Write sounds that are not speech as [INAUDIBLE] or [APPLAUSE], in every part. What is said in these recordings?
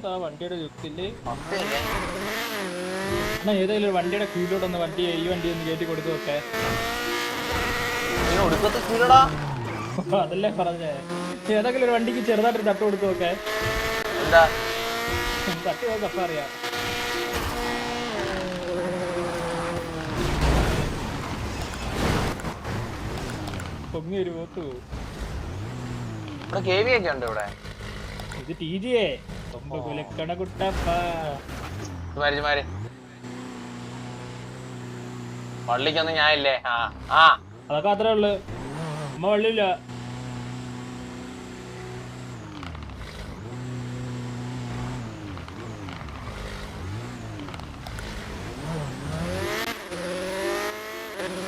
ഏതാ വണ്ടിയുടെ യുക്തിൽ മൊത്തമില്ലേ? എന്നാ ഒരു വണ്ടിയുടെ കീഴിലോട്ടൊന്ന് വണ്ടി ഈ വണ്ടി ഒന്ന് കയറ്റി കൊടുത്തു സ്പീഡാ അതല്ലേ പറഞ്ഞേ. ഏതെങ്കിലും ഒരു വണ്ടിക്ക് ചെറുതായിട്ട് തട്ട് കൊടുത്തു എന്താ? തട്ടി നോക്ക് അപ്പ അറിയാം. പൊങ്ങി ഒരു പോത്തു. ഇവിടെ കെ വി ഒക്കെ ഉണ്ട് ഇവിടെ? ഇത് ടി ജിയെ കുട്ടപ്പ. മാരി പള്ളിക്കൊന്നും ഞാനില്ലേ? ആ ആ. അതൊക്കെ അത്രേ ഉള്ളു. അമ്മ പള്ളിയില്ല.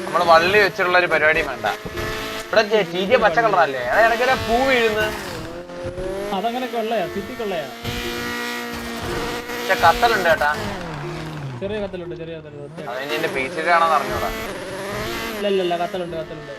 നമ്മൾ വള്ളി വെച്ചിട്ടുള്ള ഒരു പരിപാടിയും വേണ്ട. ഇവിടെ ടി ജെ പച്ച കളറല്ലേ? ഇടയ്ക്കിടെ പൂ വീഴുന്നു. അതങ്ങനെ കൊള്ളയാ സിറ്റി കൊള്ളയാ പക്ഷെ കത്തലുണ്ട് കേട്ടാ. ചെറിയ കത്തലുണ്ട് ചെറിയ കത്തലുണ്ട് അതിന് എന്റെ പീച്ചിട്ടാണെന്ന് അറിഞ്ഞൂടാ. ഇല്ല ഇല്ല ഇല്ല കത്തലുണ്ട് കത്തലുണ്ട്.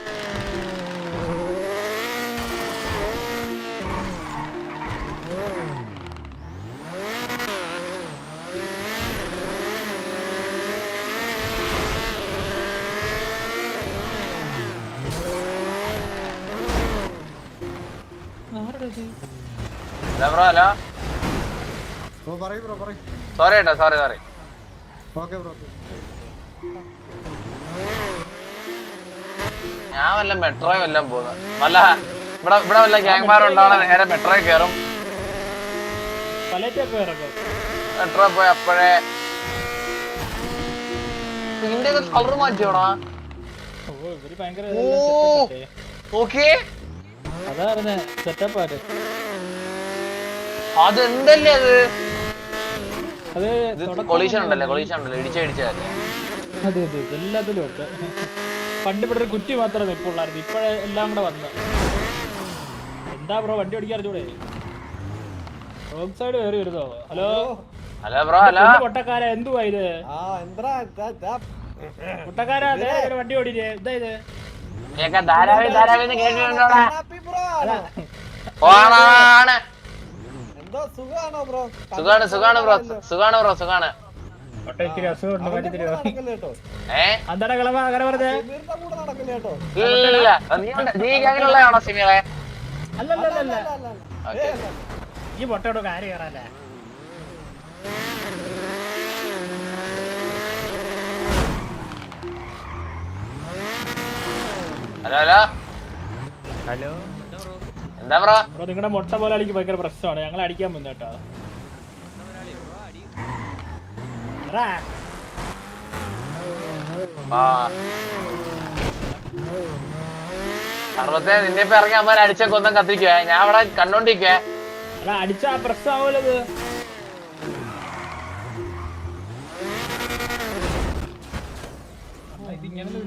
ഹലോ. ബ്രോ പറയൂ ബ്രോ പറയൂ. സോറി ഏട്ടാ സോറി സോറി ഓക്കെ ബ്രോ ഞാൻ വല്ല മെട്രോ വല്ലതും പോകുന്നു. വല്ല ഇവിടെ ഇവിടെ വല്ല ഗ്യാങ് മാർ ഉണ്ടാവണ നേരെ മെട്രോ കയറും മെട്രോ പോയി അപ്പോഴേ. ഇതിന്റെ കളർ മാറ്റിയോടാ? ഓക്കേ. അതെന്തല്ലേ അത്? കൊളീഷൻ ഉണ്ടല്ലേ കൊളീഷൻ ഉണ്ടല്ലേ? ഇടിച്ചടിച്ചതല്ലേ അതെ അതെ ഇത് എല്ലാത്തിലും ഉണ്ട് പണ്ട് ഇവിടെ ഒരു കുറ്റി മാത്രമേ നിൽപ്പുള്ളായിരുന്നു. ഇപ്പോഴേ എല്ലാം കൂടെ വന്നു. എന്താ ബ്രോ വണ്ടി ഓടിക്കാൻ അറിഞ്ഞൂടെ? റോഡ് സൈഡ് കയറി വരുന്നോ? ഹലോ? Hello bro hello. പൊട്ടക്കാര എന്തുവാ ഇത്? ആ എന്താ പൊട്ടക്കാര വണ്ടി ഓടിച്ചേ എന്താ ഇത്? കേക്ക ധാരാവി ധാരാവി കേട്ടിട്ടുണ്ടോടാ ബ്രോ ഓണാണ് എന്തോ സുഖാണോ ബ്രോ? സുഖാണ് ബ്രോ. സുഖാണ് ബ്രോ സുഖാണ്. പൊട്ട ഇത്തിരി അസുഖമുണ്ട് മാറ്റി തരുമോ നടക്കില്ല കേട്ടോ? ഏ? എന്താണ് കളവ? അങ്ങനെ പറഞ്ഞേ വീടിന്റെ കൂടെ നടക്കില്ല കേട്ടോ? ഇല്ല നീ ഉണ്ട്- നീ ഗ്യാങ്ങിലുള്ളതാണോ സിമികളെ ഈ പൊട്ടയോട് കാര്യം കയറാല്ലേ ഹലോ ഹലോ. ഹലോ? എന്താ ബ്രോ ബ്രോ നിങ്ങളുടെ മുട്ട പോലെ അടിക്ക് ഭയങ്കര പ്രശ്നമാണ്. ഞങ്ങൾ അടിക്കാൻ വന്നു കേട്ടോ. സർവത്തെ നിന്നെ ഇപ്പൊ ഇറങ്ങി അമ്മ അടിച്ച കൊന്തം കത്തിക്കുവേ ഞാൻ അവിടെ കണ്ടോണ്ടിരിക്കേ. അടിച്ചാ അടിച്ച പ്രശ്നമാവൂലോ ഇത്. ആ, ഇതിങ്ങനെ ഒന്ന്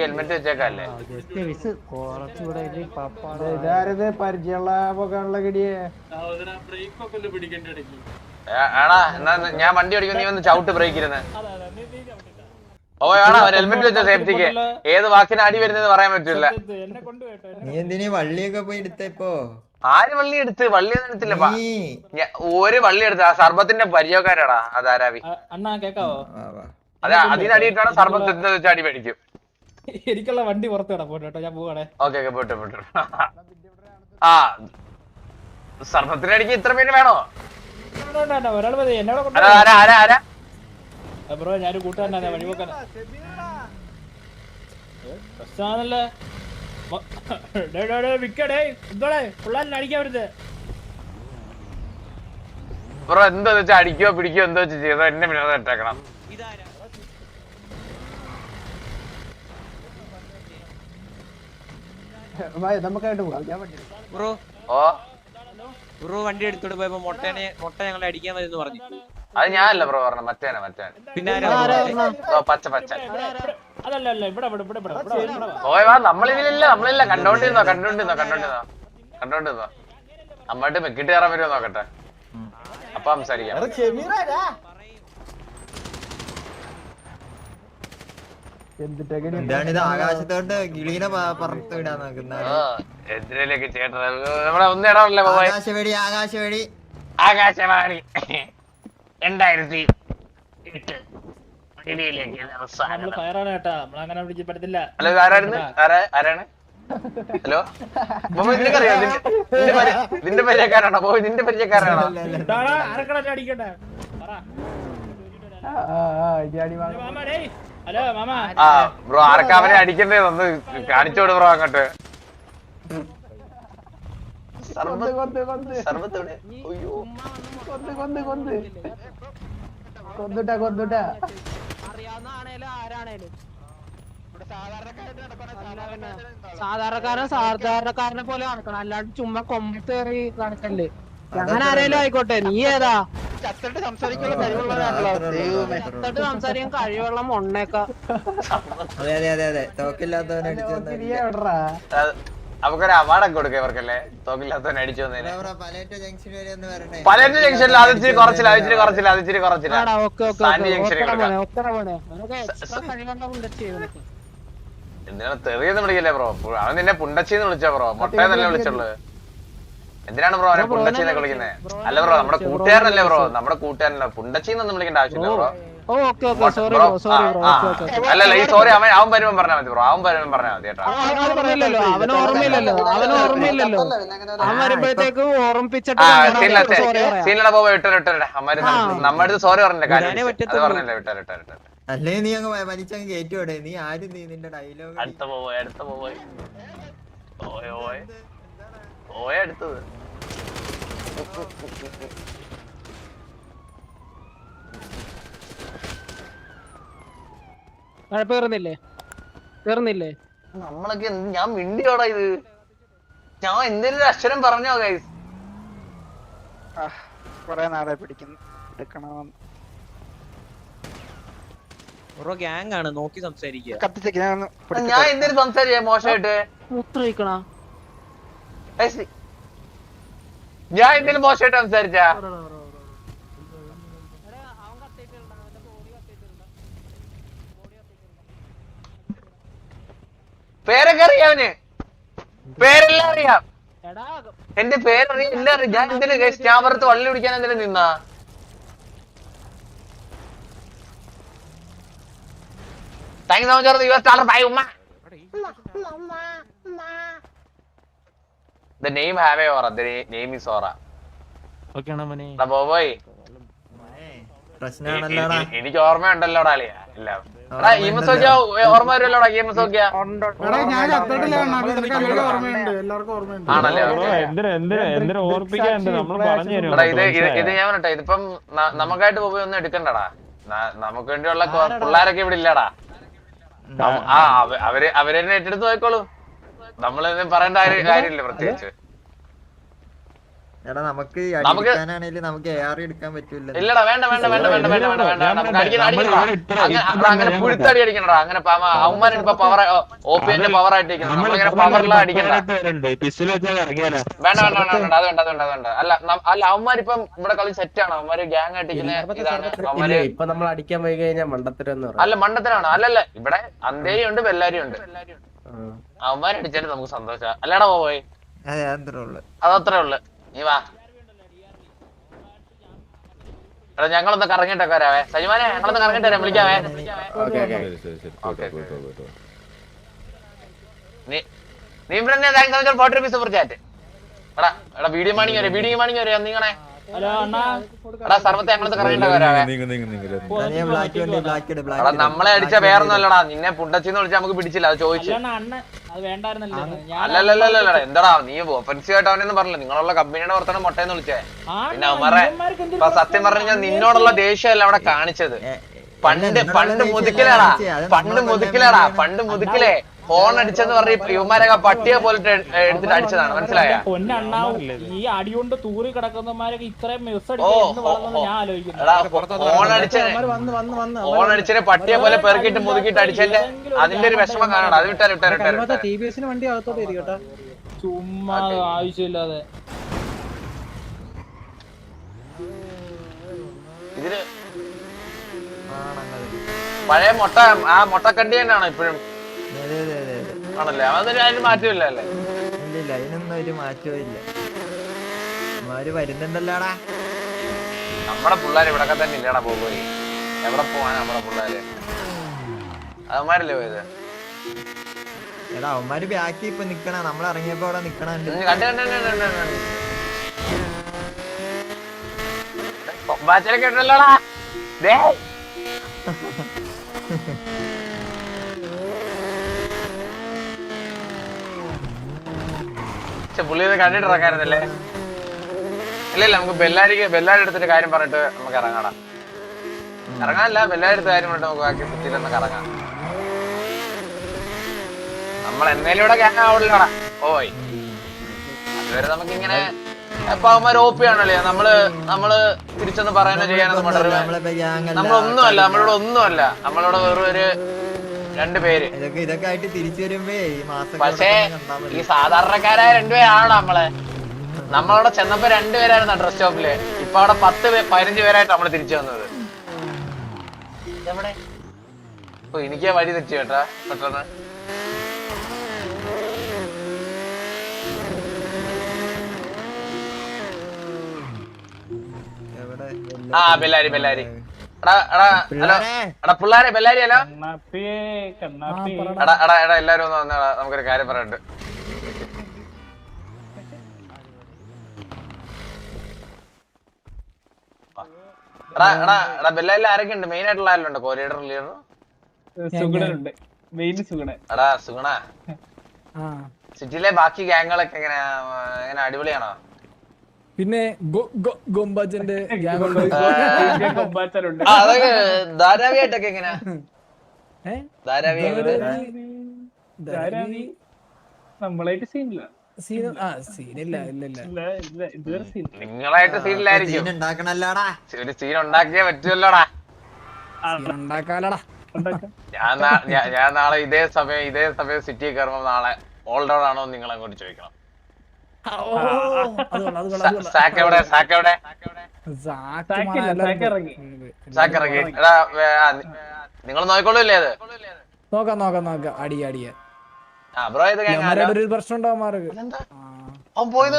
ഹെൽമെറ്റ് വെച്ചേക്കല്ലേ? ഇതാരത്? പരിചയമുള്ള പോകാനുള്ള കിടിയേ ആണാ എന്നാ ഞാൻ വണ്ടി ഓടിക്കും നീ വന്ന് ചവിട്ട് ബ്രേക്ക് ഇരുന്ന്. അതെ, അതെ, നീ- നീ ചവിട്ടില്ല. ഓ ആണോ ഒരു ഹെൽമെറ്റ് വെച്ച സേഫ്റ്റിക്ക് ഏത് വാക്കിന് അടി വരുന്നത് പറയാൻ പറ്റില്ല. നീ എന്തിനീ വള്ളിയൊക്കെ പോയി എടുത്തപ്പോ ആര് വള്ളി എടുത്ത്? വള്ളി ഒന്നും എടുത്തില്ല. നീ. ഒരു വള്ളി എടുത്ത്. ആ സർബത്തിന്റെ പരിചയക്കാരാടാ അതാരാവി അണ്ണാ കേക്കാവോ. അതെ അതിനടിയിട്ടാണ് മേടിക്കും. എനിക്കുള്ള വണ്ടി പുറത്ത് കിടപ്പുണ്ട് കേട്ടോ ഞാൻ പോവാണേ. ഓക്കെ ഓക്കെ പോട്ടെ പോട്ടെ. ആ സർവത്തിന് അടിക്ക് ഇത്ര പേര് വേണോ? ഒരാൾ മതി എന്നോട് ആരാ ആരാ ആരാ ആരാ? ബ്രോ ഞാനൊരു കൂട്ടുകാരനാ പ്രശ്നമാണല്ലേ? പിള്ളേരെ അടിക്കാൻ വരുന്നത് ബ്രോ എന്താ അടിക്കോ പിടിക്കോ എന്തോ വെച്ച് ചെയ്തോ എന്നെ പിന്നെ ഇട്ടേക്കണം [LAUGHS] നമുക്കായിട്ട് പോകാം. ഞാൻ വണ്ടി ബ്രോ. ഓ. ബ്രോ വണ്ടി എടുത്തോണ്ട് പോയപ്പോ മുട്ടനെ മുട്ട ഞങ്ങളെ അടിക്കാൻ വരുന്നു പറഞ്ഞു. അത് ഞാനല്ല ബ്രോ പറഞ്ഞ മറ്റേനെ മറ്റേനെ. പിന്നെ പച്ച പച്ച. അതല്ല അല്ല ഇവിടെ ഇവിടെ ഇവിടെ ഇവിടെ ഇവിടെ ഇവിടെ വാ. ഓയ് വാ നമ്മളിതിലില്ല നമ്മളില്ല. കണ്ടോണ്ടിരുന്നോ കണ്ടോണ്ടിരുന്നോ കണ്ടോണ്ടിരുന്നോ? കണ്ടോണ്ടിരുന്നോ? നമ്മളുടെ മെക്കിട്ട് കയറാൻ വരുമോ നോക്കട്ടെ. അപ്പൊ സംസാരിക്കാം. ചെമീറാ എന്തിട്ടൊക്കെ എന്താണ് ആകാശത്തോട്ട് കിളീനെ പറത്ത് വിടാൻ നോക്കുന്ന ഓ ചേട്ടൻ നമ്മളെ ഒന്നും ഇടവല്ലേ ആകാശവേടി ആകാശവെടി ആകാശവാണി. രണ്ടായിരത്തി എട്ട് ഹലോ നിന്റെ നിന്റെ പരി- നിന്റെ പരിചയക്കാരാണോ ബോബോ നിന്റെ പരിചയക്കാരാണോ ഇതാടാ, അടിക്കണ്ടേ ആ ബ്രോ ആർക്കാ അവനെ അടിക്കണ്ടേന്ന് കാണിച്ചോട് ബ്രോ അങ്ങോട്ട്. കൊന്നുട്ടാ കൊന്നുട്ടാ സാധാരണക്കാരൻ സാധാരണക്കാരനെ പോലെ നടക്കണം അല്ലാണ്ട് ചുമ്മാ കൊമ്പത്തേറി നടക്കല്ലേ. അങ്ങനെ ആരേലും ആയിക്കോട്ടെ. നീ ഏതാ? ചത്തിട്ട് സംസാരിക്കാൻ കഴിവുള്ള മൊണ്ണേക്ക അതെ അതെ അതെ അതെ അടിച്ചു നമുക്കൊരു അവാർഡൊക്കെ കൊടുക്കാം ഇവർക്കല്ലേ തോക്കില്ലാത്തവൻ അടിച്ചു വന്നതിന് പലേറ്റ ജംഗ്ഷനിൽ അത് ഇച്ചിരി കുറച്ചില്ല അത് ഇച്ചിരി കുറച്ചില്ല അത് ഇച്ചിരി കുറച്ചില്ല സാൻഡി ജംഗ്ഷനിൽ ഒത്തറ കൊടുക്കാം പോണേ ഒത്തറ പോണേ അവനൊക്കെ എക്സ്ട്രാ കഴിവുള്ള പുള്ളച്ചി ഇവനൊക്കെ എന്തിനാ തെറിയെന്ന് വിളിക്കല്ലേ ബ്രോ അവൻ നിന്നെ പുണ്ടച്ചിന്ന് വിളിച്ചാ ബ്രോ മൊട്ടയെന്നല്ലേ വിളിച്ചുള്ളത് എന്തിനാണ് ബ്രോ അവനെ പുണ്ടച്ചിന്നൊക്കെ വിളിക്കുന്നത് അല്ല ബ്രോ നമ്മുടെ കൂട്ടുകാരനല്ലേ ബ്രോ? നമ്മുടെ കൂട്ടുകാരനല്ല? പുണ്ടച്ചിന്നൊന്നും വിളിക്കേണ്ട ആവശ്യമില്ല ബ്രോ. ഓ okay okay sorry bro sorry bro okay okay അല്ലല്ല ഈ സോറി അവൻ അവൻ വരുമ്പോ പറഞ്ഞാൽ മതി ബ്രോ അവൻ വരുമ്പോ പറഞ്ഞാൽ മതി കേട്ടോ. അവന് ഓർമ്മയില്ലല്ലോ അവന് ഓർമ്മയില്ലല്ലോ. അവൻ വരുമ്പോഴത്തേക്ക് ഓർമ്മിപ്പിച്ചിട്ട് പോവാ വിട്ടോ വിട്ടോ അമ്മാര് നമ്മുടെ അടുത്ത് സോറി പറഞ്ഞില്ല കാര്യം അത്. പറഞ്ഞില്ല വിട്ടാ വിട്ടാ വിട്ടാ അല്ലേ നീ അങ്ങ് വലിച്ചങ്ങ് നീ ആരും നീ നിന്റെ ഡയലോഗ് അടുത്ത പോവാ അടുത്ത പോവാ. ഓയ ഓയ ഓയ അടുത്തത് പേറുന്നില്ലേ? നമ്മളൊക്കെ ഞാൻ മിണ്ടിയോടാ ഇത്? ഞാൻ എന്തെങ്കിലും അക്ഷരം പറഞ്ഞോ ഗൈസ് കൊറേ നാളെ പിടിക്കുന്നു. എടുക്കണമെന്ന് ഗ്യാങ് ആണ് നോക്കി സംസാരിക്കുക. ഞാൻ ഒന്ന് പിടിച്ചിട്ട് ഞാൻ എന്തെങ്കിലും സംസാരിച്ചേ മോശമായിട്ട്? ഞാൻ എന്തെങ്കിലും മോശമായിട്ട് സംസാരിച്ചാ? പേരൊക്കെ അറിയാവന്? പേരെല്ലാം അറിയാം. എന്റെ പേരറിയാം എല്ലാം അറിയാം. ഞാൻ എന്തിനാ ഞാൻ പുറത്ത് വള്ളി പിടിക്കാൻ എന്തിനാ നിന്നാ? Thank you so much your star bye ഉമ്മ. The name have a aura. The name is aura. എടാ ബോബോയ്. പ്രശ്നമാണല്ലോടാ എ- എനിക്ക് ഓർമ്മയുണ്ടല്ലോടാ അളിയ. എല്ലാം എടാ ഈ മസോക്കിയ ഓർമ്മ വരുമല്ലോടാ ഈ മസോക്കിയ ആണല്ലേ? ഓക്കേ. എടാ ഇത് ഇത് ഞാൻ പറഞ്ഞെ ഇതിപ്പം നമുക്കായിട്ട് ബോബോയ് ഒന്നും എടുക്കണ്ടടാ. നമുക്ക് വേണ്ടിയുള്ള പിള്ളേരൊക്കെ ഇവിടെ ഇല്ലടാ. ആ അവർ അവരെന്നെ ഏറ്റെടുത്ത് നോക്കോളൂ നമ്മളൊന്നും പറയേണ്ട കാര്യം- കാര്യമില്ല പ്രത്യേകിച്ച്. എടാ നമുക്ക് അടിക്കാനാണെങ്കിൽ നമുക്ക് എ ആർ എടുക്കാൻ പറ്റൂല ഇല്ലടാ വേണ്ട വേണ്ട വേണ്ട വേണ്ട വേണ്ട വേണ്ട വേണ്ട നമുക്ക് അടിക്കണം അടിക്കണടാ. അങ്ങനെ പുഴുത്തടി അടിക്കണടാ അങ്ങനെ അവന്മാർ ഇപ്പൊ പവർ ഓപ്പിന്റെ പവർ ആയിട്ടിരിക്കണം നമ്മളിങ്ങനെ പവറിലാ അടിക്കണ്ട. വേണ്ട വേണ്ട വേണ്ട വേണ്ട അത് വേണ്ട അത് വേണ്ട അത് വേണ്ട. അല്ല അല്ല അവന്മാരിപ്പം ഇവിടെ കളി സെറ്റ് ആണ്. അവന്മാര് ഗ്യാങ് ആയിട്ടിരിക്കുന്ന ഇതാണ്. അവന്മാര് ഇപ്പൊ നമ്മൾ അടിക്കാൻ പോയി കഴിഞ്ഞാൽ മണ്ടത്തരം അല്ല മണ്ടത്തരാണ്. അല്ലല്ല ഇവിടെ അന്തേരി ഉണ്ട് ബെല്ലാരി ഉണ്ട്. അവന്മാരടിച്ചാലും നമുക്ക് സന്തോഷം. അല്ലടാ പോയി അതത്രേ ഉള്ളു. നീ വാ. എടാ ഞങ്ങളൊന്ന് കറങ്ങിട്ടൊക്കെ വരാവേ. സജിമാനെ ഞങ്ങളൊന്ന് കറങ്ങിട്ട് വരാം. വിളിക്കാവേ. ഓക്കെ നീ നീ ഇവിടെ photo forty rupees super chat എടാ എടാ വീഡിയോ മാണിങ് വരെ വീഡിയോ മാണിങ് വരെ നീങ്ങണേ ഹലോ അണ്ണാ. എടാ സർവത്തെ വരാവേ. എടാ നമ്മളെ അടിച്ച വേറൊന്നുമല്ലടാ. നിന്നെ പുണ്ടച്ചിന്ന് വിളിച്ചാ നമുക്ക് പിടിച്ചില്ല അത് ചോദിച്ചു. അല്ലണ്ണ അണ്ണൻ അത് വേണ്ടായിരുന്നല്ലേ? ഞാൻ അല്ലല്ലല്ലല്ല എന്താടാ നീ ഒഫൻസീവ് ആയിട്ട് അവനൊന്നും പറഞ്ഞില്ല. നിങ്ങളുള്ള കമ്പനിയുടെ പുറത്താണ് മുട്ടയെന്ന് വിളിച്ചേ. പിന്നെ അവന്മാരെ ഇപ്പൊ സത്യം പറഞ്ഞു ഞാൻ നിന്നോടുള്ള ദേഷ്യമല്ല അവിടെ കാണിച്ചത്. പണ്ട് പണ്ട് മുതുക്കിലാടാ. പണ്ട് മുതുക്കിലാടാ പണ്ട് മുതുക്കിലേ. ഫോൺ അടിച്ചെന്ന് പറഞ്ഞ ഇവന്മാരൊക്കെ പട്ടിയെ പോലിട്ട് എടുത്തിട്ട് അടിച്ചതാണ്. മനസ്സിലായ? പൊന്നണ്ണ ഈ അടികൊണ്ട് തൂറി കിടക്കുന്നമാരൊക്കെ ഇത്രയും മിസ് ഫോൺ അടിച്ചതിന് പട്ടിയെ പോലെ പെറുക്കിട്ട് മുതുക്കിട്ട് അടിച്ചതിന്റെ അതിന്റെ ഒരു വിഷമം കാണണം അത് വിട്ടാൽ വിട്ടാൽ വിട്ടാൽ ടി ബി എസിന് വണ്ടി അകത്തോട്ട് ഇരിക്കട്ടെ ചുമ്മാ ആവശ്യമില്ലാതെ. ഇതിന് പഴയ മുട്ട ആ മുട്ടക്കണ്ടി തന്നെയാണ് ഇപ്പോഴും? ആണല്ലേ? അതൊരു അതിന് മാറ്റമില്ല അല്ലേ ഇല്ല ഇല്ല അതിനൊന്നും ഒരു മാറ്റവും ഇല്ല അവർ വരുന്നുണ്ടല്ലോടാ. നമ്മുടെ പിള്ളേർ ഇവിടൊക്കെ തന്നെ ഇല്ലടാ പോയി എവിടെ പോവാൻ നമ്മുടെ പിള്ളേര്? അവന്മാരല്ലേ പോയത്? എടാ അവന്മാര് ബാക്കി ഇപ്പൊ നിക്കണ നമ്മൾ ഇറങ്ങിയപ്പോ അവിടെ നിക്കണ കേട്ടല്ലോടാ കണ്ട് [LAUGHS] ഛെ, പുള്ളി ഇത് കണ്ടിട്ട് ഇറക്കായിരുന്നല്ലേ ഇല്ല ഇല്ല നമുക്ക് ബെല്ലാരിക്ക് ബെല്ലാരി എടുത്തിട്ട് കാര്യം പറഞ്ഞിട്ട് നമുക്ക് ഇറങ്ങാടാ. ഇറങ്ങാനല്ല ബെല്ലാരി എടുത്ത കാര്യം പറഞ്ഞിട്ട് നമുക്ക് ബാക്കി സിറ്റിയിൽ നിന്ന് കറങ്ങാം നമ്മൾ എന്നേലും ഇവിടെ ഗ്യാങ് ആവില്ലടാ ഓയ്. അതുവരെ നമുക്കിങ്ങനെ അപ്പൊ അവന്മാർ ഓപ്പി ആണല്ലേ? നമ്മൾ നമ്മൾ തിരിച്ചൊന്ന് പറയാനോ ചെയ്യാനോ നമ്മളൊന്നും അല്ല നമ്മളോട് നമ്മളൊന്നുമല്ല നമ്മളിവിടെ ഒന്നുമല്ല. നമ്മളിവിടെ വെറും ഒരു രണ്ട് പേര്. ഇതൊക്കെ ഇതൊക്കെ ആയിട്ട് തിരിച്ചു വരുമ്പേ ഈ മാസം പക്ഷേ ഈ സാധാരണക്കാരായ രണ്ടുപേരാണ് നമ്മൾ. നമ്മളവിടെ ചെന്നപ്പോ രണ്ടുപേരായിരുന്നു ഡ്രസ് ഷോപ്പിൽ ഇപ്പൊ അവിടെ പത്ത് പേര് പതിനഞ്ച് പേരായിട്ട് നമ്മൾ തിരിച്ചു വന്നത്. എവിടെ ഓ എനിക്ക് വഴി തെറ്റി കേട്ടാ പെട്ടെന്ന്. ആ ബെല്ലാരി ബെല്ലാരി. പിള്ളാരെ. ബെല്ലാരി ഹലോ. കണ്ണാപ്പിയേ കണ്ണാപ്പി. എടാ എടാ എടാ എല്ലാരും ഒന്ന് വന്നേടാ. നമുക്കൊരു കാര്യം പറയണ്ട് എടാ എടാ എടാ ബെല്ലാരിൽ ആരൊക്കെ ഉണ്ട്? മെയിൻ ആയിട്ടുള്ള ആരുണ്ട് കോ ലീഡർ മെയിൻ എടാ സുഗുണ. സിറ്റിയിലെ ബാക്കി ഗ്യാങ്ങുകളൊക്കെ എങ്ങനെ എങ്ങനെ അടിപൊളിയാണോ? പിന്നെ ഗോംബാജന്റെ കൊമ്പാച്ചനുണ്ട് [LAUGHS] [LAUGHS] ആ, അതൊക്കെ ധാരാവിയായിട്ടൊക്കെ എങ്ങനെയാ? ധാരാവി ധാരാവി. നമ്മളായിട്ട് സീനില്ല. സീൻ നിങ്ങളായിട്ട് ഒരു ഉണ്ടാക്കിയേ പറ്റുമല്ലോടാ ഞാൻ ഞാൻ നാളെ ഇതേ സമയം ഇതേ സമയം സിറ്റി കയറുമ്പോ നാളെ ഓൾറൗണ്ട് ആണോ നിങ്ങൾ അങ്ങോട്ട് ചോദിക്കണം. നിങ്ങൾ നോക്കിക്കൊള്ളൂല്ലേ അത്? നോക്കാം നോക്കാം നോക്കാം. അടി അടിയ. ആ ബ്രോ ഇത് പ്രശ്നം ഉണ്ടാവും മാറുക പോയത്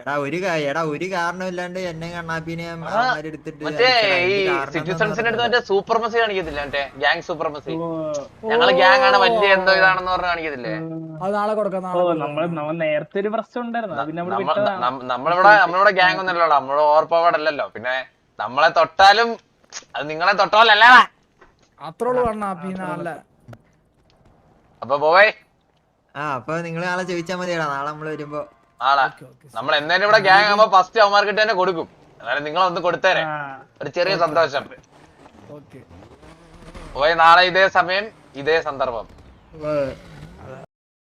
എടാ ഒരു എടാ ഒരു കാരണമില്ലാണ്ട് എന്നെ കണ്ണാപ്പിനെ എടുത്തിട്ട് സൂപ്പർമസി കാണിക്കത്തില്ല മറ്റേ ഗ്യാങ് സൂപ്പർമസി ഞങ്ങൾ ഗ്യാങ് ആണ് വലിയ എന്തോ ഇതാണെന്ന് പറഞ്ഞ് കാണിക്കത്തില്ലേ? അത് നാളെ കൊടുക്കാം നേരത്തെ ഒരു പ്രശ്നം ഉണ്ടായിരുന്നു നമ്മളിവിടെ നമ്മളിവിടെ ഗ്യാങ് ഒന്നുമല്ലോ നമ്മൾ ഓവർ പവർഡ് പിന്നെ നമ്മളെ തൊട്ടാലും അത് നിങ്ങളെ തൊട്ടാലല്ലേ അത്രേ ഉള്ളൂ കണ്ണാപ്പി അപ്പൊ പോവേ. ആ അപ്പൊ നിങ്ങൾ നാളെ ചോദിച്ചാൽ മതിയടാ. നാളെ നമ്മൾ വരുമ്പോ നാളെ. നമ്മൾ എന്തായാലും ഇവിടെ ഗ്യാങ് ആകുമ്പോ ഫസ്റ്റ് അവന്മാർക്കിട്ട് തന്നെ കൊടുക്കും. എന്നാലും നിങ്ങൾ ഒന്ന് കൊടുത്തേരെ. ഒരു ചെറിയ സന്തോഷം. ഓക്കെ. പോയി നാളെ ഇതേ സമയം ഇതേ സന്ദർഭം.